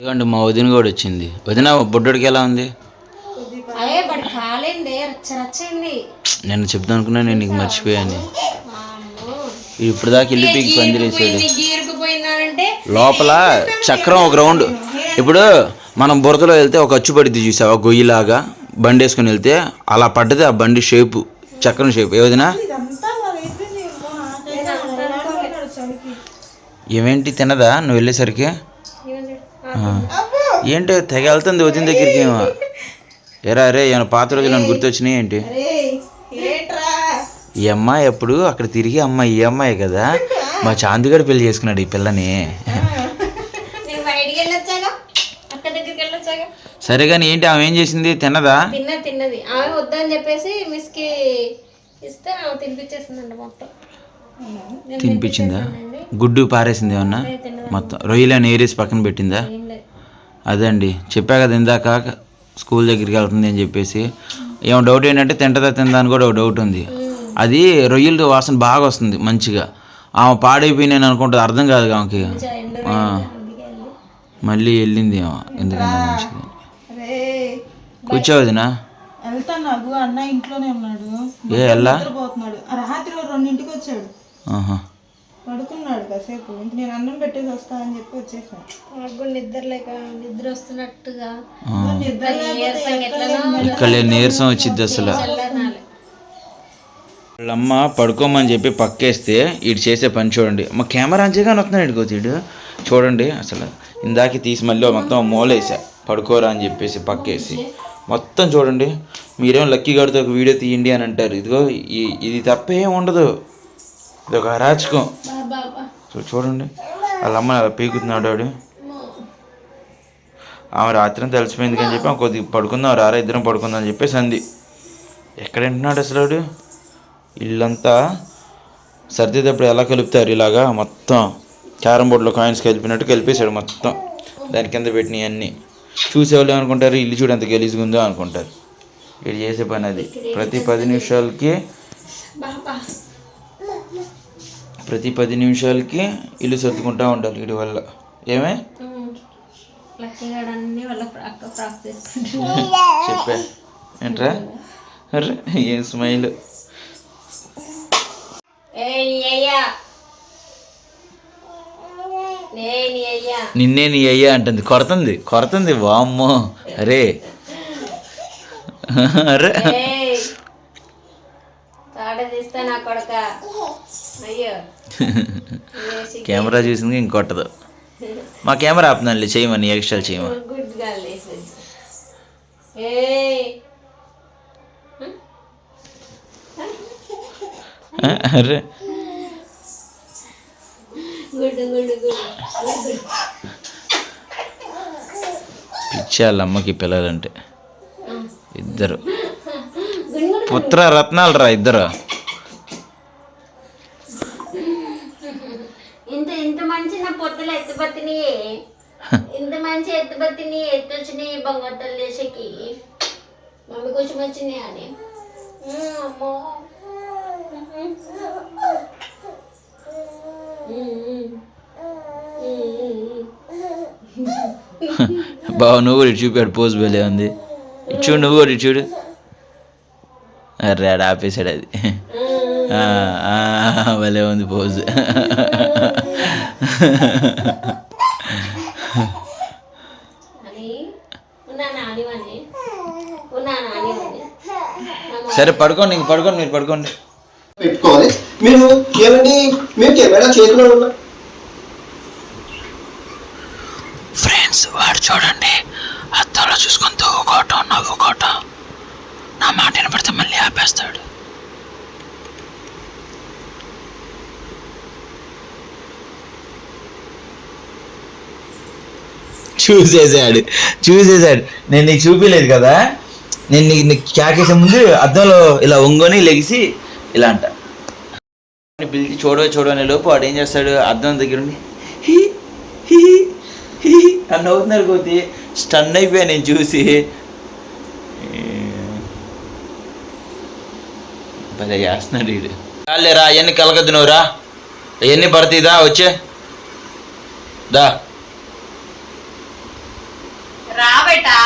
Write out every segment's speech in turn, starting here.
ఇదిగోండి మా వదిన కూడా వచ్చింది. వదిన బుడ్డోడికి ఎలా ఉంది? అదే కాలేంది నేను చెప్తాను అనుకున్నా నేను నీకు మర్చిపోయాను. ఇప్పుడు దాకా ఇల్లు పీకి గీరుకుపోయిందానంటే లోపల చక్రం ఒక రౌండ్. ఇప్పుడు మనం బురదలో వెళ్తే ఒక అచ్చు పడిద్ది చూసావా? గొయ్యిలాగా బండి వేసుకుని వెళ్తే అలా పడ్డది ఆ బండి షేపు చక్రం షేపు. ఏదినా ఏమేంటి తినదా? నువ్వు వెళ్ళేసరికి? ఆ. ఏంటి తెగ వెళ్తుంది వదిన దగ్గరికి ఏమో? ఎరా రే ఏమైనా పాత రోజులు నన్ను గుర్తొచ్చినాయి ఏంటి? ఈ అమ్మాయి ఎప్పుడు అక్కడ తిరిగి అమ్మాయి ఈ అమ్మాయి కదా? మా చాందిగడు పెళ్ళి చేసుకున్నాడు ఈ పిల్లని. సరే కానీ ఏంటి ఆమె ఏం చేసింది? తిన్నదా? తిన్నది తిన్నది. ఆమె వద్దని చెప్పేసి మిస్కి ఇస్తే ఆమె తినిపించేసిందండి మొత్తం. తినిపించిందా. గుడ్డు పారేసింది ఏమన్నా? మొత్తం రొయ్యలని ఏరేసి పక్కన పెట్టిందా? అదండి. చెప్పా కదా ఇందాక స్కూల్ దగ్గరికి వెళ్తుంది అని చెప్పేసి. ఏమో డౌట్ ఏంటంటే తింటదా తిందా అని కూడా ఒక డౌట్ ఉంది. అది రొయ్యల వాసన బాగా వస్తుంది మంచిగా. ఆమె పాడైపోయినాను అనుకుంటుంది అర్థం కాదు ఆమెకి. వెళ్ళి. మళ్ళీ వెళ్ళింది ఆమె ఎందుకంటే మంచిది అరే. కూర్చోవదినా వెళ్తా నాకు అన్న ఇంట్లోనే ఉన్నాడు. ఏ ఆ రాత్రి రెండింటికి వచ్చాడు. ఆహా. పడుకున్నాడు కాసేపు. ఇంక నేను అన్నం పెట్టేసి వస్తా అని చెప్పి వచ్చేసాను నాకు నిద్ర లేక నిద్ర వస్తున్నట్టుగా ఇక్కడ నీరసం వచ్చింది అసలు. వాళ్ళమ్మ పడుకోమని చెప్పి పక్కేస్తే ఇటు చేసే పని చూడండి. మా కెమెరా అంచేగానే వస్తున్నాడు ఇటుకోతీడు చూడండి అసలు. ఇందాక తీసి మళ్ళీ మొత్తం మూలేసా. పడుకోరా అని చెప్పేసి పక్కేసి. మొత్తం చూడండి. మీరేం లక్కీ గడితో ఒక వీడియో తీయండి అని అంటారు. ఇదిగో ఇది తప్పేం ఉండదు. ఇది ఒక అరాచకం చూడండి. వాళ్ళ అమ్మ అలా పీకుతున్నాడు వాడు ఆమె రాత్రి తెలిసిపోయింది అని చెప్పి ఆమె కొద్దిగా పడుకుందాం రారా ఇద్దరం పడుకుందాం అని చెప్పేసి అంది. ఎక్కడ వింటున్నాడు అసలు వాడు ఇల్లంతా సర్దేటప్పుడు ఎలా కలుపుతారు ఇలాగా? మొత్తం క్యారమ్ బోర్డులో కాయిన్స్ కలిపినట్టు కలిపేశాడు మొత్తం. దాని కింద పెట్టినవి అన్నీ. చూసేవాళ్ళు ఏమనుకుంటారు? ఇల్లు చూడు ఎంత గలీజ్గా ఉందో అనుకుంటారు. వీడు చేసే పని అది. ప్రతి పది నిమిషాలకి ప్రతి పది నిమిషాలకి ఇల్లు సర్దుకుంటూ ఉండాలి వీడి వల్ల. ఏమే? చెప్పా. ఏంట్రా? ఏం స్మైల్. ఏ అయ్యా? నిన్నే నీ అయ్యా అంటుంది. కొడుతుంది కొడుతుంది వామ్మో. అరే. అరే ఏయ్ తాడ తీస్తా నా కొడక. అయ్యో. వేసి కెమెరా చూసింది ఇంకొట్టదు మా కెమెరా ఆపుతుందండి చేయమని ఎక్స్ట్రా చేయమని. అరే. పిచ్చి వాళ్ళ అమ్మకి పిల్లలంటే. ఇద్దరు. పుత్ర రత్నాలు రా ఇద్దరు ఇంత ఇంత మంచి నా పొత్తులు ఎత్తుపత్తిని ఇంత మంచి ఎత్తుపత్తిని ఎత్తొచ్చినాయి బంగారు తల్లి దేశకి మమ్మీ కొంచెం వచ్చినాయి అని అమ్మో. బావ నువ్వు కూడా చూపాడు పోజ్ భలే ఉంది. చూడు నువ్వు కూడా చూడు. అరే ఆడ ఆపేసాడు అది. ఆ, ఆ, భలే ఉంది పోజ్ అని ఉన్నా నాని అని ఉన్నా నాని అని సరే పడుకోండి ఇంక పడుకోండి మీరు పడుకోండి. పెట్టుకోవాలి. మీరు ఏమండి మీరు కెమెరా చేతిలో ఉన్న ఫ్రెండ్స్ వాడు చూడండి అద్దంలో చూసుకొని తవ్వుకోవటం నవ్వుకోవటం. నా మాట వినపడితే మళ్ళీ ఆపేస్తాడు. చూసేసాడు చూసేసాడు. నేను నీకు చూపించలేదు కదా? నేను నీకు నీకు క్యాకేసే ముందు అద్దంలో ఇలా ఒంగొని లెగిసి ఇలా అంట. పిలిచి చూడవే చూడవనే లోపు వాడు ఏం చేస్తాడు? అద్దం దగ్గర ఉండి హీ హీ హీ అని నవ్వుతున్నారు కోతి. స్టన్ అయిపోయా నేను చూసి. భలే చేస్తున్నాడు వీడు. రా అవన్నీ కలగద్దు నువ్వురా అవన్నీ పడతాయిదా వచ్చే. దా. రాబెటా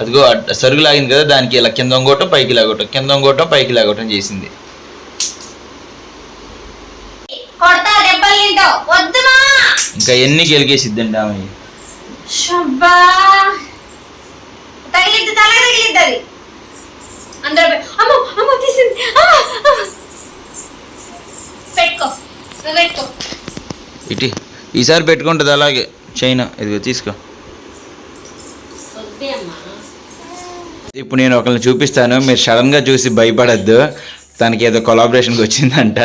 అదిగో సరుకు లాగింది కదా దానికి ఇలా కింద వంగోటం పైకి లాగోటం కింద వంగోటం పైకి లాగోటం చేసింది. ఇంకా ఎన్ని గెలిగేసిద్దండి ఆమె? ఇటు ఈసారి పెట్టుకుంటుంది అలాగే. చైనా ఇదిగో తీసుకో వద్దే అమ్మా ఇప్పుడు నేను ఒకరిని చూపిస్తాను. మీరు సడన్గా చూసి భయపడద్దు. తనకి ఏదో కొలాబరేషన్కి వచ్చిందంట.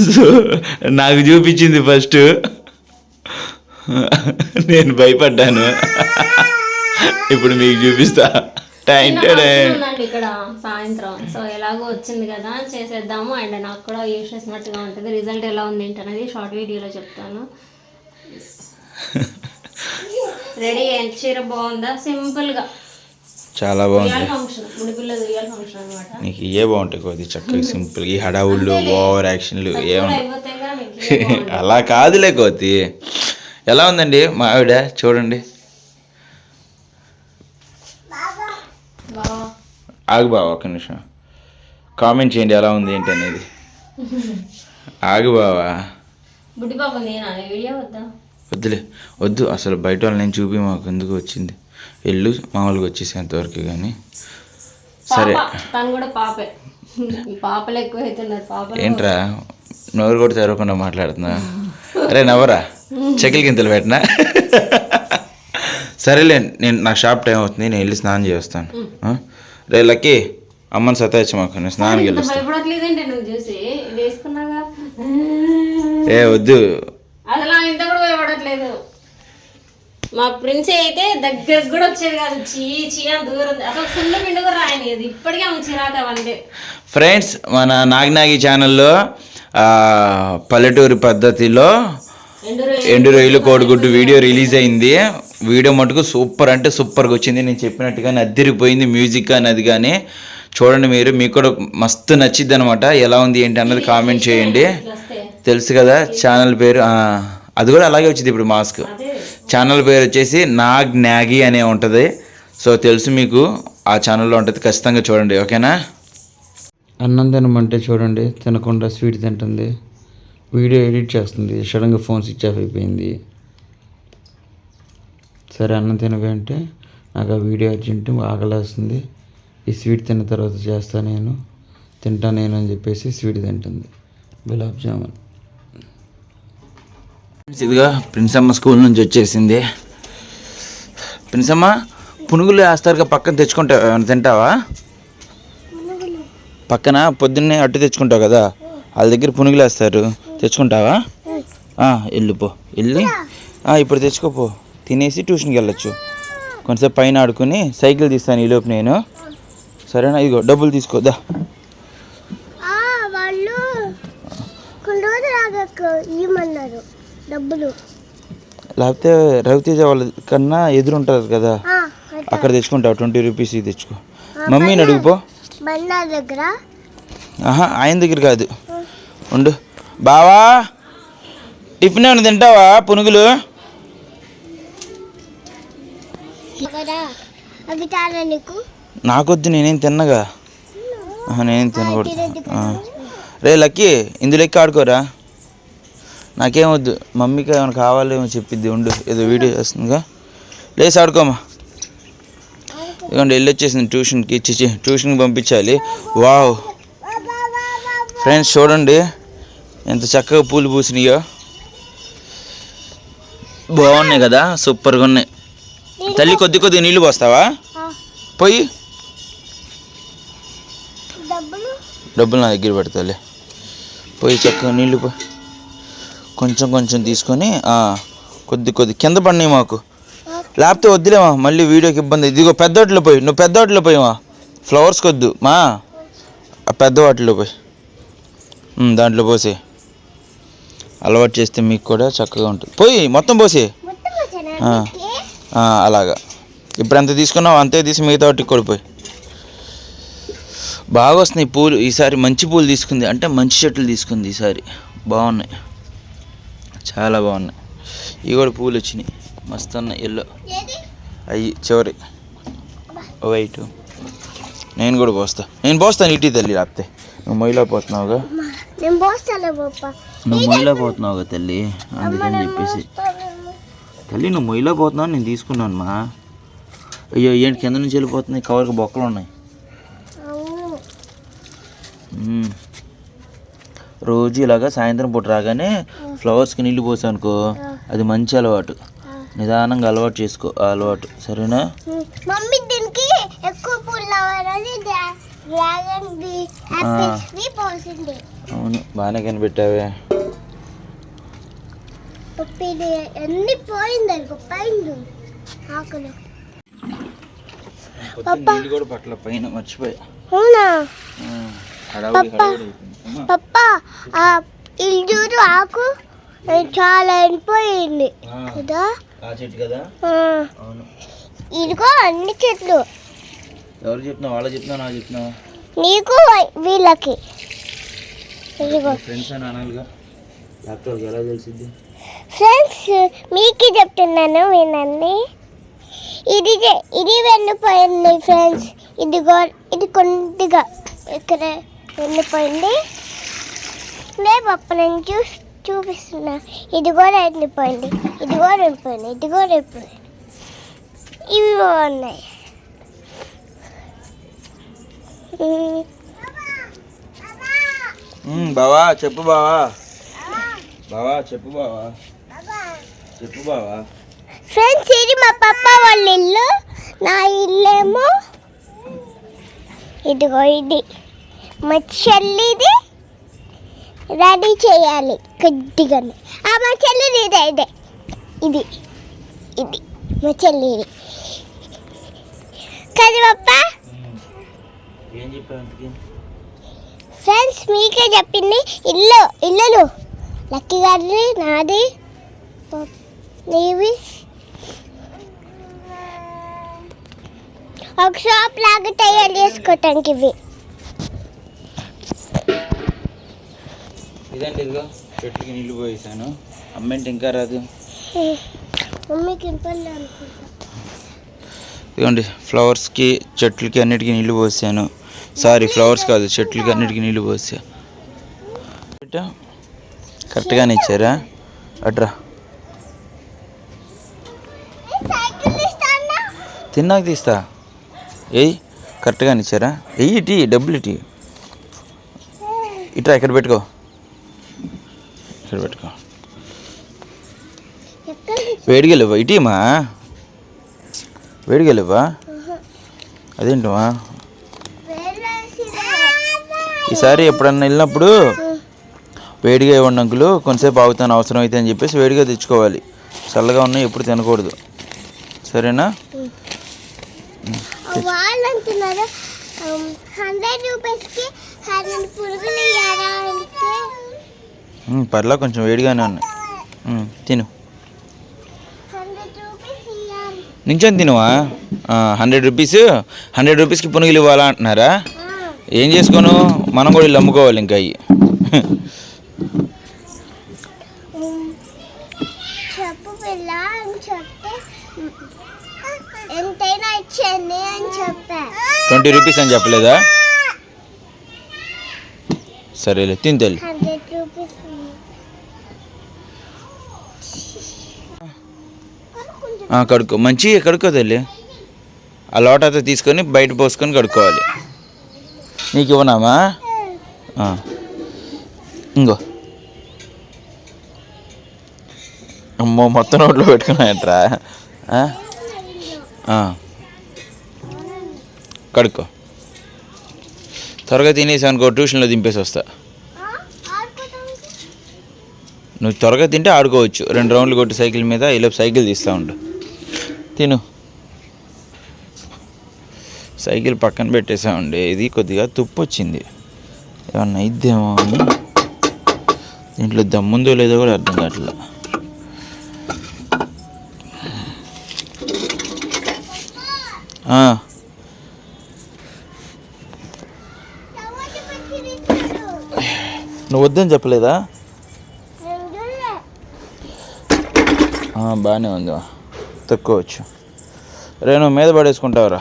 సో నాకు చూపించింది ఫస్ట్ నేను భయపడ్డాను. ఇప్పుడు మీకు చూపిస్తా. టైం ఇక్కడ సాయంత్రం. సో ఎలాగో వచ్చింది కదా చేసేద్దాము. అండ్ నాకు కూడా యూస్ చేసినట్టుగా ఉంటుంది. రిజల్ట్ ఎలా ఉంది ఏంటి అనేది షార్ట్ వీడియోలో చెప్తాను. రెడీ చీర బాగుందా? సింపుల్గా. చాలా బాగుంది. నీకు ఏ బాగుంటాయి కొద్ది చక్కగా సింపుల్ ఈ హడావుళ్ళు ఓవర్ యాక్షన్లు ఏముంటాయి. అలా కాదులే కోతి ఎలా ఉందండి మా ఆవిడ? చూడండి. ఆగు బావ ఒక్క నిమిషం. కామెంట్ చేయండి ఎలా ఉంది ఏంటి అనేది ఆగు బావా. వద్దులే. వద్దు అసలు బయట వాళ్ళని నేను చూపి మాకు ఎందుకు వచ్చింది? వెళ్ళు మామూలుగా వచ్చేసేంతవరకు కానీ సరే. తను కూడా పాపే. పాపలు ఎక్కువ అవుతున్నారు పాపలు ఏంట్రా నోరు కూడా తెరవకుండా మాట్లాడుతున్నా? అరే నవ్వరా? చెకిల్ గింతలు పెట్టినా? సరేలే నేను నా షాప్ టైం అవుతుంది నేను వెళ్ళి స్నానం చేస్తాను? రే లక్కీ అమ్మని సతాయించు మాకు నేను ఇది వేసుకున్నాగా? ఏ వద్దు. అసలు ఇంత కూడా భయపడట్లేదు. మా ప్రిన్స్ అయితే దగ్గరకు కూడా వచ్చేది కాదు. చీ చీ అని దూరం. అసలు ఫుల్ పిండి కూడా రాయనిది ఇప్పటికే ఆమె చిరాకు అవంటే ఫ్రెండ్స్ మన నాగినాగి ఛానల్లో పల్లెటూరి పద్ధతిలో ఎండు రొయ్యలు కోడిగుడ్డు వీడియో రిలీజ్ అయింది. వీడియో మటుకు సూపర్ అంటే సూపర్గా వచ్చింది. నేను చెప్పినట్టుగానే అద్దరిపోయింది మ్యూజిక్ అనేది కానీ చూడండి మీరు మీకు కూడా మస్తు నచ్చిద్ది అనమాట ఎలా ఉంది ఏంటి అన్నది కామెంట్ చేయండి. తెలుసు కదా ఛానల్ పేరు అది కూడా అలాగే వచ్చింది ఇప్పుడు మాస్క్ అదే ఛానల్ పేరు వచ్చేసి నాగ్ న్యాగి అనే ఉంటుంది. సో తెలుసు మీకు ఆ ఛానల్లో ఉంటుంది. ఖచ్చితంగా చూడండి ఓకేనా? అన్నం తినమంటే చూడండి తినకుండా స్వీట్ తింటుంది. వీడియో ఎడిట్ చేస్తుంది సడన్గా ఫోన్ స్విచ్ ఆఫ్ అయిపోయింది. సరే అన్నం తినవే అంటే నాకు ఆ వీడియో అర్జెంట్ ఆకలేస్తుంది. ఈ స్వీట్ తిన్న తర్వాత చేస్తా నేను తింటా నేను అని చెప్పేసి స్వీట్ తింటుంది. గులాబ్ జామున్. ఇదిగా ప్రిన్సమ్మ స్కూల్ నుంచి వచ్చేసింది. ప్రిన్సమ్మ పునుగులు వేస్తారుగా పక్కన తెచ్చుకుంటా ఏమైనా తింటావా? పక్కన పొద్దున్నే అట్టు తెచ్చుకుంటావు కదా వాళ్ళ దగ్గర పునుగులు వేస్తారు. తెచ్చుకుంటావా? ఆ, వెళ్ళు ఇప్పుడు తెచ్చుకోపో తినేసి ట్యూషన్కి వెళ్ళొచ్చు. కొంచెంసేపు పైన ఆడుకుని సైకిల్ తీస్తాను ఈలోపు నేను. సరేనా? ఇదిగో డబ్బులు తీసుకోదా వాళ్ళు కొన్ని రోజులు ఆగక ఇవ్వమన్నారు డబ్బులు. లేకపోతే రవితేజ వాళ్ళ కన్నా ఎదురు ఉంటుంది కదా అక్కడ తెచ్చుకుంటావు ట్వంటీ రూపీస్ తెచ్చుకో. మమ్మీని అడుగుపో దగ్గర. ఆహా ఆయన దగ్గర కాదు. ఉండు. బావా టిఫిన్ ఏమైనా తింటావా పునుగులు? నాకొద్దు నేనేం తిన్నగా. నేనేం తినకూడదు. రే లక్కీ ఇందులో ఎక్కి ఆడుకోరా? నాకేం వద్దు. మమ్మీకి ఏమైనా కావాలేమో చెప్పిద్ది ఉండు. ఏదో వీడియో చేస్తుందిగా. లేసి ఆడుకోమా ఇదిగోండి వెళ్ళి వచ్చేసింది ట్యూషన్కి. ఇచ్చి ట్యూషన్కి పంపించాలి. వావ్. ఫ్రెండ్స్ చూడండి. ఎంత చక్కగా పూలు పూసినాయో. బాగున్నాయి కదా సూపర్గా ఉన్నాయి. తల్లి కొద్ది కొద్ది నీళ్ళు పోస్తావా? పోయి. డబ్బులు? డబ్బులు నా దగ్గర పెడతాలే పోయి చక్కగా నీళ్ళు పో. కొంచెం కొంచెం తీసుకొని కొద్ది కొద్ది కింద పడినాయి మాకు. లేకపోతే వద్దులేమా మళ్ళీ వీడియోకి ఇబ్బంది. ఇదిగో పెద్ద వాటిలో పోయి నువ్వు పెద్ద వాటిలో పోయిమా ఫ్లవర్స్ కొద్దు మా. పెద్ద వాటిలో పోయి. దాంట్లో పోసి. అలవాటు చేస్తే మీకు కూడా చక్కగా ఉంటుంది. పోయి మొత్తం పోసి. అలాగా. ఇప్పుడు ఎంత తీసుకున్నావు అంతే తీసి మిగతా వాటికి కూడా పోయి. బాగా వస్తున్నాయి పూలు. ఈసారి మంచి పూలు తీసుకుంది. అంటే మంచి చెట్లు తీసుకుంది ఈసారి. బాగున్నాయి. చాలా బాగున్నాయి. ఇవి కూడా పూలు వచ్చినాయి. మస్తు ఉన్నాయి. ఎల్లో అయ్యి చివరి. వైట్. నేను కూడా పోస్తా. నేను పోస్తాను ఇటీ తల్లి లేకపోతే నువ్వు మొయ్యిలో పోతున్నావుగా? నువ్వు మొయ్యిలో పోతున్నావుగా తల్లి? అందుకని చెప్పేసి. తల్లి నువ్వు మొయ్యిలో పోతున్నావు నేను తీసుకున్నాను మా. అయ్యో ఏంటి కింద నుంచి వెళ్ళిపోతున్నాయి. కవర్కి బొక్కలు ఉన్నాయి. రోజు ఇలాగా సాయంత్రం పూట రాగానే ఫ్లవర్స్కి నీళ్ళు పోసానుకో అది మంచి అలవాటు. నిదానంగా అలవాటు చేసుకో ఆ అలవాటు. సరేనా? మమ్మీ దీనికి ఎక్కువ అవును బాగానే కనిపెట్టావే. అన్ని పోయింది ఆకులు. నీళ్ళు కూడా పట్ల పైన మర్చిపోయా. అవునా? హడావుడి హడావుడి పప్ప ఆ ఇల్లు చూడు ఆకు. చాలా ఎండిపోయింది. ఆ, కదా? ఆ చెట్టు కదా? ఆ, అవును. ఇదిగో అన్ని చెట్లు. ఎవరు నాకు నీకు వీళ్ళకి. ఇదిగో. ఫ్రెండ్స్ అని అనాలిగా లేకపోతే వాళ్ళకి ఎలా తెలిసింది? ఫ్రెండ్స్ మీకు చెప్తున్నాను వినండి. ఇది ఇది వెళ్ళిపోయింది ఫ్రెండ్స్. ఇదిగో ఇది కొద్దిగా ఇక్కడ వెళ్ళిపోయింది నే పప్ప నేను చూ చూపిస్తున్నా. ఇది కూడా వెళ్ళిపోయింది ఇది కూడా వెళ్ళిపోయింది ఇది కూడా వెళ్ళిపోయింది ఇవి బాగున్నాయి బావా చెప్పు బావా. బావా చెప్పు బావా. చెప్పు బావా. ఫ్రెండ్స్ ఇది మా పప్ప వాళ్ళ ఇల్లు. నా ఇల్లేమో ఇదిగో ఇది. మా చెల్లిది రెడీ చేయాలి కొద్దిగా ఆ మా చెల్లిది ఇదే. ఇదే ఇది ఇది మా చెల్లిది కదా పప్ప ఫ్రెండ్స్ మీకే చెప్పింది ఇల్లు ఇల్లులు. లక్కీ గారిది నాది నీవి. ఒక షాప్ లాగా తయారు చేసుకోవటానికి ఇవి. ఇదండి ఇదిగో. చెట్టుకి నీళ్ళు పోయేసాను. అమ్మేంటి ఇంకా రాదు? ఇదిగోండి ఫ్లవర్స్కి చెట్లకి అన్నిటికీ నీళ్ళు పోసాను సారీ ఫ్లవర్స్ కాదు చెట్లకి అన్నిటికీ నీళ్ళు పోసా? కరెక్ట్గానే ఇచ్చారా? అట్రా. తిన్నాక తీస్తా. ఏయ్ కరెక్ట్గానే ఇచ్చారా? ఎయ్యి టీ డబ్బులు టీ ఇట్రా ఇక్కడ పెట్టుకో. ఇక్కడ పెట్టుకో. వేడిగా లేవా ఇటీమా వేడిగా లేవా అదేంటమ్మా ఈసారి ఎప్పుడన్నా వెళ్ళినప్పుడు వేడిగా ఇవ్వండి అంకులు కొంతసేపు ఆగుతాను అవసరం అయితే అని చెప్పేసి వేడిగా తెచ్చుకోవాలి. చల్లగా ఉన్నాయి ఎప్పుడు తినకూడదు. సరేనా? హండ్రెడ్ రూపీస్కి హండ్రెడ్ పురుగులు పర్లా కొంచెం వేడిగానే ఉన్నాయి. తిను. నించొని తినువా? హండ్రెడ్ రూపీస్ హండ్రెడ్ రూపీస్కి పునుగులు ఇవ్వాలా అంటున్నారా? ఏం చేసుకోను? మనం కూడా ఇల్లు అమ్ముకోవాలి ఇంకా అవి ట్వంటీ రూపీస్ అని చెప్పలేదా? సరేలే తిని తల్లి. కడుక్కో. మంచి కడుక్కో తల్లి ఆ లోటాతో తీసుకొని బయట పోసుకొని కడుక్కోవాలి. నీకు ఇవ్వనామా? ఇంకో. ఇంగో అమ్మో మొత్తం నోట్లో పెట్టుకున్నాయట్రా. కడుక్కో. త్వరగా తినేసి అనుకో ట్యూషన్లో దింపేసి వస్తా. నువ్వు త్వరగా తింటే ఆడుకోవచ్చు. రెండు రౌండ్లు కొట్టి సైకిల్ మీద ఈలోపు సైకిల్ తీస్తూ ఉండు. తిను. సైకిల్ పక్కన పెట్టేసామండి ఇది కొద్దిగా తుప్పు వచ్చింది ఏమన్నా ఇద్దేమో అని. దీంట్లో దమ్ముందో లేదో కూడా అర్థం కావట్లేదు. నువ్వు వద్దని చెప్పలేదా? బాగానే ఉంది. తక్కువచ్చు. రే నువ్వు మీద పడేసుకుంటావురా.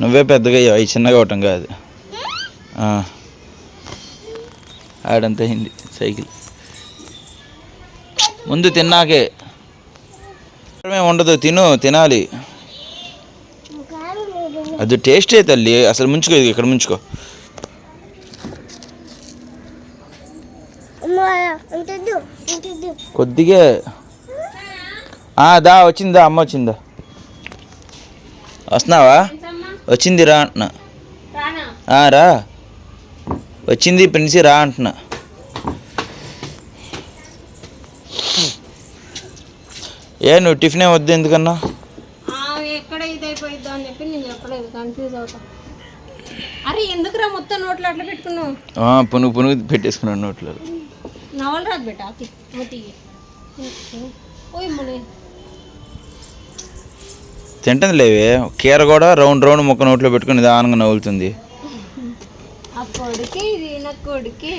నువ్వే పెద్దగా అయ్యావు అవి చిన్నగా అవటం కాదు. ఆడంత అయింది సైకిల్. ముందు తిన్నాకే. ఉండదు తిను తినాలి. అది టేస్టే తల్లి అసలు ముంచుకో ఇక్కడ ముంచుకో అమ్మా, ఉంటుందు ఉంటుందు కొద్దిగా. దా వచ్చిందా అమ్మ వచ్చిందా? వస్తున్నావా? వచ్చింది రా అంటున్నా. రానా? ఆ, రా. వచ్చింది ప్రిన్సి రా అంటున్నా. ఏ నువ్వు టిఫిన్ ఏం వద్దు ఎందుకన్నా? ఎక్కడ ఇది అయిపోయిద్దా అని చెప్పి నేను చెప్పలేదు కన్ఫ్యూజ్ అవుతా. అరే ఎందుకురా మొత్తం నోట్లో అట్లా పెట్టుకున్నావు? ఆ, పునుగు పునుగు పెట్టేసుకున్నాను నోట్లో. మతి ఓయ్ ముని తింటుంది లేవే. కీర కూడా రౌండ్ రౌండ్ ముక్క నోట్లో పెట్టుకుని నిదానంగా నవ్వులుతుంది. ఆ కొడుకే ఇది నా కొడుకే.